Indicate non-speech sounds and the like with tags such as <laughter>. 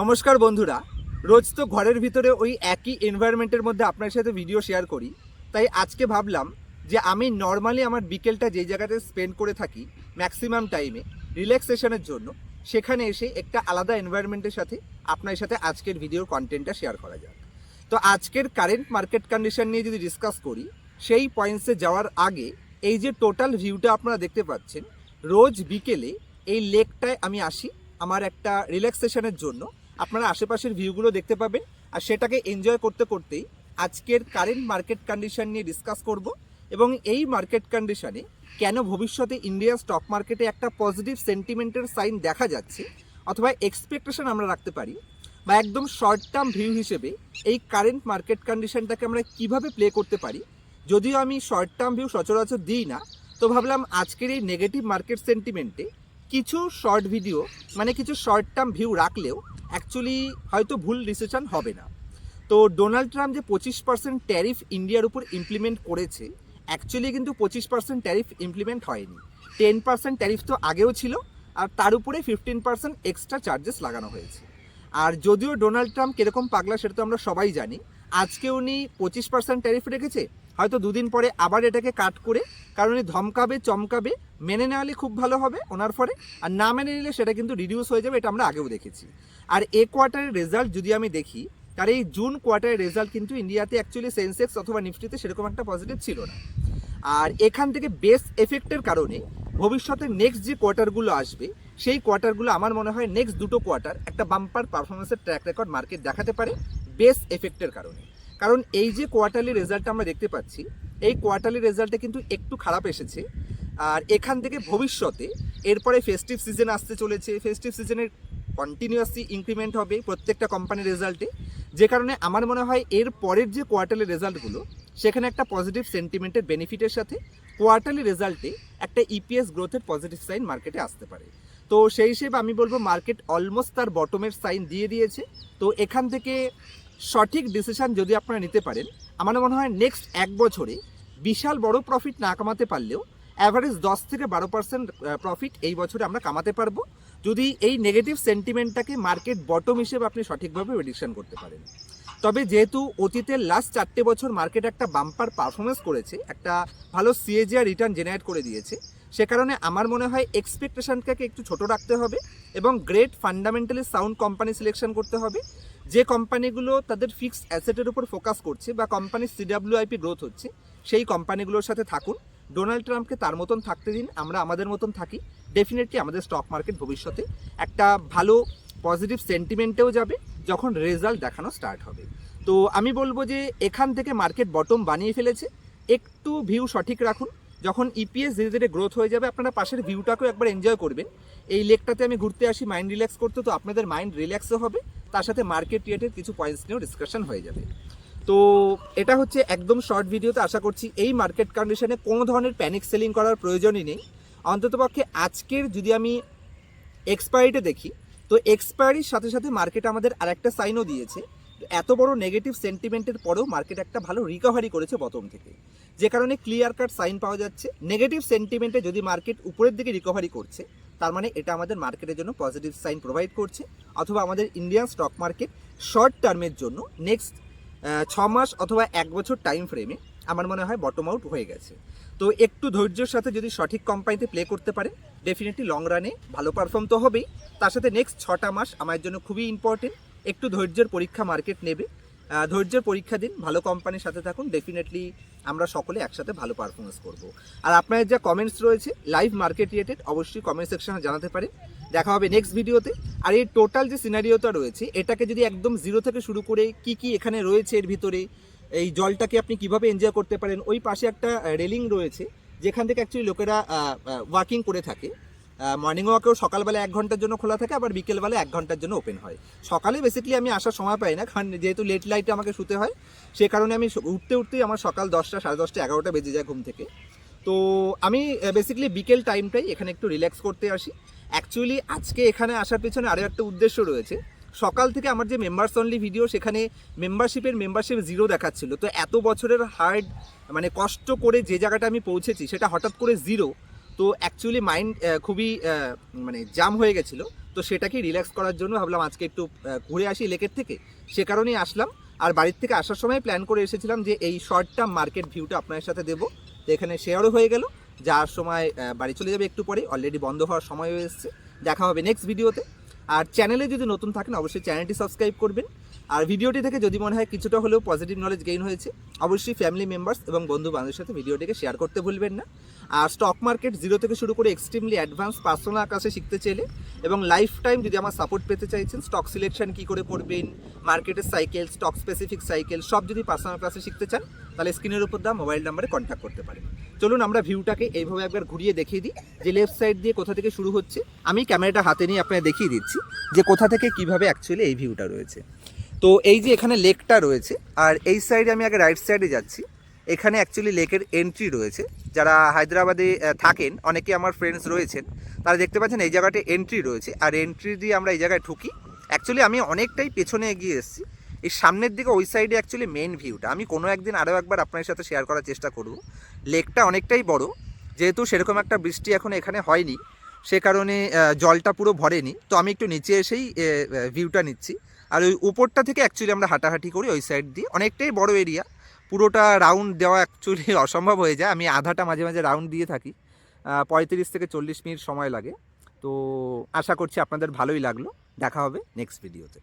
নমস্কার বন্ধুরা। রোজ তো ঘরের ভিতরে ওই একই এনভায়রনমেন্টের মধ্যে আপনার সাথে ভিডিও শেয়ার করি। তাই আজকে ভাবলাম যে আমি নর্মালি আমার বিকেলটা যেই জায়গাতে স্পেন্ড করে থাকি ম্যাক্সিমাম টাইমে রিল্যাক্সেশনের জন্য, সেখানে এসে একটা আলাদা এনভায়রনমেন্টের সাথে আপনার সাথে আজকের ভিডিওর কন্টেন্টটা শেয়ার করা যাক। তো আজকের কারেন্ট মার্কেট কন্ডিশন নিয়ে যদি ডিসকাস করি, সেই পয়েন্টসে যাওয়ার আগে এই যে টোটাল ভিউটা আপনারা দেখতে পাচ্ছেন, রোজ বিকেলে এই লেকটায় আমি আসি আমার একটা রিল্যাক্সেশনের জন্য। আপনারা আশেপাশের ভিউগুলো দেখতে পাবেন আর সেটাকে এনজয় করতে করতেই আজকের কারেন্ট মার্কেট কন্ডিশন নিয়ে ডিসকাস করব এবং এই মার্কেট কন্ডিশনে কেন ভবিষ্যতে ইন্ডিয়া স্টক মার্কেটে একটা পজিটিভ সেন্টিমেন্টের সাইন দেখা যাচ্ছে অথবা এক্সপেকটেশন আমরা রাখতে পারি বা একদম শর্ট টার্ম ভিউ হিসেবে এই কারেন্ট মার্কেট কন্ডিশনটাকে আমরা কীভাবে প্লে করতে পারি? যদিও আমি শর্ট টার্ম ভিউ সচরাচর দিই না, তো ভাবলাম আজকের এই নেগেটিভ মার্কেট সেন্টিমেন্টে কিছু শর্ট ভিডিও মানে কিছু শর্ট টার্ম ভিউ রাখলেও অ্যাকচুয়ালি হয়তো ভুল ডিসিশন হবে না। তো ডোনাল্ড ট্রাম্প যে পঁচিশ পার্সেন্ট ট্যারিফ ইন্ডিয়ার উপর ইমপ্লিমেন্ট করেছে অ্যাকচুয়ালি কিন্তু পঁচিশ পার্সেন্ট ট্যারিফ ইমপ্লিমেন্ট হয়নি। টেন পার্সেন্ট ট্যারিফ তো আগেও ছিল, আর তার উপরে ফিফটিন পার্সেন্ট এক্সট্রা চার্জেস লাগানো হয়েছে। আর যদিও ডোনাল্ড ট্রাম্প কীরকম পাগলা সেটা তো আমরা সবাই জানি, আজকে উনি পঁচিশ পার্সেন্ট ট্যারিফ রেখেছে, হয়তো দুদিন পরে আবার এটাকে কাট করে কারণ উনি ধমকাবে, চমকাবে, মেনে নেওয়ালে খুব ভালো হবে ওনার ফলে আর না মেনে নিলে সেটা কিন্তু রিডিউস হয়ে যাবে, এটা আমরা আগেও দেখেছি। আর এ কোয়ার্টারের রেজাল্ট যদি আমি দেখি তার এই জুন কোয়ার্টারের রেজাল্ট কিন্তু ইন্ডিয়াতে অ্যাকচুয়ালি সেন্সেক্স অথবা নিফটিতে সেরকম একটা পজিটিভ ছিল না। আর এখান থেকে বেস এফেক্টের কারণে ভবিষ্যতে নেক্সট যে কোয়ার্টারগুলো আসবে, সেই কোয়ার্টারগুলো আমার মনে হয় নেক্সট দুটো কোয়ার্টার একটা বাম্পার পারফরমেন্সের ট্র্যাক রেকর্ড মার্কেট দেখাতে পারে বেস এফেক্টের কারণে। কারণ এই যে কোয়ার্টারলি রেজাল্টটা আমরা দেখতে পাচ্ছি, এই কোয়ার্টারলি রেজাল্টে কিন্তু একটু খারাপ এসেছে। আর এখান থেকে ভবিষ্যতে এরপরে ফেস্টিভ সিজন আসতে চলেছে ফেস্টিভ সিজনের কন্টিনিউয়াসলি ইনক্রিমেন্ট হবে প্রত্যেকটা কোম্পানির রেজাল্টে যে কারণে আমার মনে হয় এর পরের যে কোয়ার্টারলি রেজাল্টগুলো সেখানে একটা পজিটিভ সেন্টিমেন্টের বেনিফিটের সাথে কোয়ার্টারলি রেজাল্টে একটা ইপিএস গ্রোথের পজিটিভ সাইন মার্কেটে আসতে পারে। তো সেই হিসেবে আমি বলব মার্কেট অলমোস্ট তার বটমের সাইন দিয়ে দিয়েছে। তো এখান থেকে সঠিক ডিসিশন যদি আপনারা নিতে পারেন, আমার মনে হয় নেক্সট এক বছরে বিশাল বড় প্রফিট না কামাতে পারলেও অ্যাভারেজ দশ থেকে বারো পার্সেন্ট প্রফিট এই বছরে আমরা কামাতে পারব। যদি এই নেগেটিভ সেন্টিমেন্টটাকে মার্কেট বটম হিসেবে আপনি সঠিকভাবে প্রেডিকশন করতে পারেন। তবে যেহেতু অতীতের লাস্ট চারটে বছর মার্কেট একটা বাম্পার পারফরমেন্স করেছে, একটা ভালো সিএজিআর রিটার্ন জেনারেট করে দিয়েছে, সে কারণে আমার মনে হয় এক্সপেকটেশনটাকে একটু ছোট রাখতে হবে এবং great fundamentally sound company selection করতে হবে, যে কোম্পানিগুলো তাদের ফিক্সড অ্যাসেটের উপর ফোকাস করছে বা কোম্পানির সিডাব্লিউআইপি গ্রোথ হচ্ছে, সেই কোম্পানিগুলোর সাথে থাকুন। ডোনাল্ড ট্রাম্পকে তার মতন থাকতে দিন, আমরা আমাদের মতন থাকি। ডেফিনেটলি আমাদের স্টক মার্কেট ভবিষ্যতে একটা ভালো পজিটিভ সেন্টিমেন্টেও যাবে। যখন রেজাল্ট দেখানো স্টার্ট হবে। তো আমি বলব যে এখান থেকে মার্কেট বটম বানিয়ে ফেলেছে। একটু ভিউ সঠিক রাখুন। যখন ইপিএস ধীরে ধীরে গ্রোথ হয়ে যাবে, আপনারা পাশের ভিউটাকেও একবার এনজয় করবেন। এই লেকটাতে আমি ঘুরতে আসি মাইন্ড রিল্যাক্স করতে, তো আপনাদের মাইন্ড রিল্যাক্সও হবে। তার সাথে মার্কেট রিলেটেড কিছু পয়েন্টস নিয়েও ডিসকাশন হয়ে যাবে। তো এটা হচ্ছে একদম শর্ট ভিডিওতে আশা করছি, এই মার্কেট কন্ডিশনে কোনো ধরনের প্যানিক সেলিং করার প্রয়োজনই নেই। অন্ততপক্ষে আজকের যদি আমি এক্সপায়ারিতে দেখি তো এক্সপায়ারির সাথে সাথে মার্কেট আমাদের আরেকটা সাইনও দিয়েছে। এত বড় নেগেটিভ সেন্টিমেন্টের পরেও মার্কেট একটা ভালো রিকভারি করেছে বতম থেকে। যে কারণে ক্লিয়ার কাট সাইন পাওয়া যাচ্ছে। নেগেটিভ সেন্টিমেন্টে যদি মার্কেট উপরের দিকে রিকভারি করছে, তার মানে এটা আমাদের মার্কেটের জন্য পজিটিভ সাইন প্রোভাইড করছে। অথবা আমাদের ইন্ডিয়ান স্টক মার্কেট শর্ট টার্মের জন্য নেক্সট ছ মাস অথবা এক বছর টাইম ফ্রেমে আমার মনে হয় বটম আউট হয়ে গেছে। তো একটু ধৈর্যের সাথে যদি সঠিক কোম্পানিতে প্লে করতে পারে ডেফিনেটলি লং রানে ভালো পারফর্ম তো হবেই। তার সাথে নেক্সট ছটা মাস আমার জন্য খুবই ইম্পর্টেন্ট একটু ধৈর্যের পরীক্ষা মার্কেট নেবে। ধৈর্যের পরীক্ষা দিন, ভালো কোম্পানির সাথে থাকুন ডেফিনেটলি আমরা সকলে একসাথে ভালো পারফরমেন্স করব। আর আপনার যা কমেন্টস রয়েছে লাইভ মার্কেট রিলেটেড অবশ্যই কমেন্ট সেকশনে জানাতে পারেন। দেখা হবে নেক্সট ভিডিওতে আর এই টোটাল যে সিনারিওটা রয়েছে, এটাকে যদি একদম জিরো থেকে শুরু করে কি কি এখানে রয়েছে এর ভিতরে এই জলটাকে আপনি কীভাবে এনজয় করতে পারেন, ওই পাশে একটা রেলিং রয়েছে, যেখান থেকে অ্যাকচুয়ালি লোকেরা ওয়াকিং করে থাকে। মর্নিং ওয়াকেও সকালবেলা এক ঘণ্টার জন্য খোলা থাকে, আবার বিকেলবেলা এক ঘণ্টার জন্য ওপেন হয়। সকালে বেসিক্যালি আমি আসার সময় পাই না, কারণ যেহেতু লেট লাইটে আমাকে শুতে হয়, সে কারণে আমি উঠতে উঠতেই আমার সকাল দশটা, সাড়ে দশটা, এগারোটা বেজে যায় ঘুম থেকে। তো আমি বেসিক্যালি বিকেল টাইমটাই এখানে একটু রিল্যাক্স করতে আসি। অ্যাকচুয়ালি আজকে এখানে আসার পেছনে আরও একটা উদ্দেশ্য রয়েছে। সকাল থেকে আমার যে মেম্বার্স অনলি ভিডিও সেখানে মেম্বারশিপের মেম্বারশিপ জিরো দেখাচ্ছিল। তো এত বছরের হার্ড মানে কষ্ট করে যে জায়গাটা আমি পৌঁছেছি, সেটা হঠাৎ করে জিরো তো অ্যাকচুয়ালি মাইন্ড খুবই মানে জাম হয়ে গেছিল। তো সেটাকে রিল্যাক্স করার জন্য ভাবলাম আজকে একটু ঘুরে আসি লেকের থেকে। সে কারণেই আসলাম। আর বাড়ির থেকে আসার সময় প্ল্যান করে এসেছিলাম যে এই শর্ট টার্ম মার্কেট ভিউটা আপনার সাথে দেবো। তো এখানে শেয়ারও হয়ে গেল। যাওয়ার সময় বাড়ি চলে যাবে একটু পরে। অলরেডি বন্ধ হওয়ার সময় হয়ে এসেছে। দেখা হবে নেক্সট ভিডিওতে আর চ্যানেলে যদি নতুন থাকেন, অবশ্যই চ্যানেলটি সাবস্ক্রাইব করবেন। আর ভিডিওটি থেকে যদি মনে হয় কিছুটা হলেও পজিটিভ নলেজ গেইন হয়েছে, অবশ্যই ফ্যামিলি মেম্বার্স এবং বন্ধু বান্ধবের সাথে ভিডিওটিকে শেয়ার করতে ভুলবেন না। আর স্টক মার্কেট জিরো থেকে শুরু করে এক্সট্রিমলি অ্যাডভান্স পার্সোনাল আকাশে শিখতে চাইলে এবং লাইফ টাইম যদি আমার সাপোর্ট পেতে চাইছেন স্টক সিলেকশন কী করে করবেন মার্কেটের সাইকেল স্টক স্পেসিফিক সাইকেল সব যদি পার্সোনাল ক্লাসে শিখতে চান, তাহলে স্ক্রিনের উপর দেওয়া মোবাইল নাম্বারে কন্ট্যাক্ট করতে পারেন। চলুন আমরা ভিউটাকে এইভাবে একবার ঘুরিয়ে দেখিয়ে দিই। যে লেফট সাইড দিয়ে কোথা থেকে শুরু হচ্ছে, আমি ক্যামেরাটা হাতে নিয়ে আপনাকে দেখিয়ে দিচ্ছি যে কোথা থেকে কীভাবে অ্যাকচুয়ালি এই ভিউটা রয়েছে। তো এই যে এখানে লেকটা রয়েছে, আর এই সাইডে আমি আগে রাইট সাইডে যাচ্ছি। এখানে অ্যাকচুয়ালি লেকের এন্ট্রি রয়েছে। যারা হায়দ্রাবাদে থাকেন, অনেকে আমার ফ্রেন্ডস রয়েছেন, তারা দেখতে পাচ্ছেন এই জায়গাটা এন্ট্রি রয়েছে। আর এন্ট্রি দিয়ে আমরা এই জায়গায় ঢুকি। অ্যাকচুয়ালি আমি অনেকটাই পেছনে এগিয়ে এসেছি। এই সামনের দিকে ওই সাইডে অ্যাকচুয়ালি মেন ভিউটা আমি কোনো একদিন আরও একবার আপনার সাথে শেয়ার করার চেষ্টা করব। লেকটা অনেকটাই বড়। যেহেতু সেরকম একটা বৃষ্টি এখন এখানে হয়নি, সে কারণে জলটা পুরো ভরেনি। তো আমি একটু নিচে এসেই ভিউটা নিচ্ছি। আর ওই উপরটা থেকে অ্যাকচুয়ালি আমরা হাঁটাহাঁটি করি ওই সাইড দিয়ে। অনেকটাই বড় এরিয়া পুরোটা রাউন্ড দেওয়া অ্যাকচুয়ালি <laughs> অসম্ভব হয়ে যায়। আমি আধাটা মাঝে মাঝে রাউন্ড দিয়ে থাকি। পঁয়ত্রিশ থেকে চল্লিশ মিনিট সময় লাগে। তো আশা করছি আপনাদের ভালোই লাগল। দেখা হবে নেক্সট ভিডিওতে